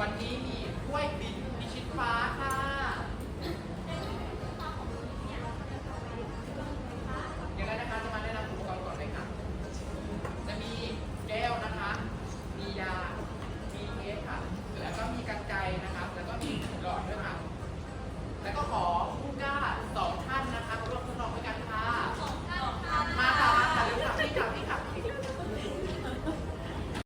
วันนี้มีกล้วยบิน